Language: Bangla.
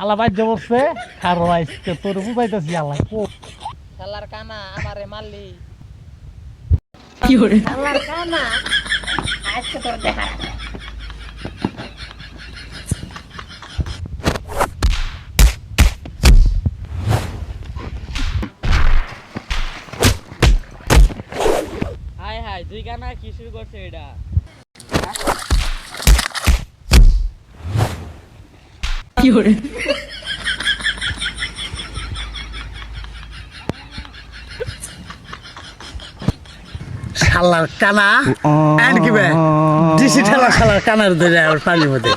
আল্লাহ বাজ্য বসছে। আইসকে তোর বুঝাইতেছি আল্লাহ শালার কানা আমারে মারলি। হাই হাই দুই কানা কি শুরু করছে এটা? শালার কানা। এন্ড কি বে ডিসি ঠেলা শালার কানার ধরে আর পানির মধ্যে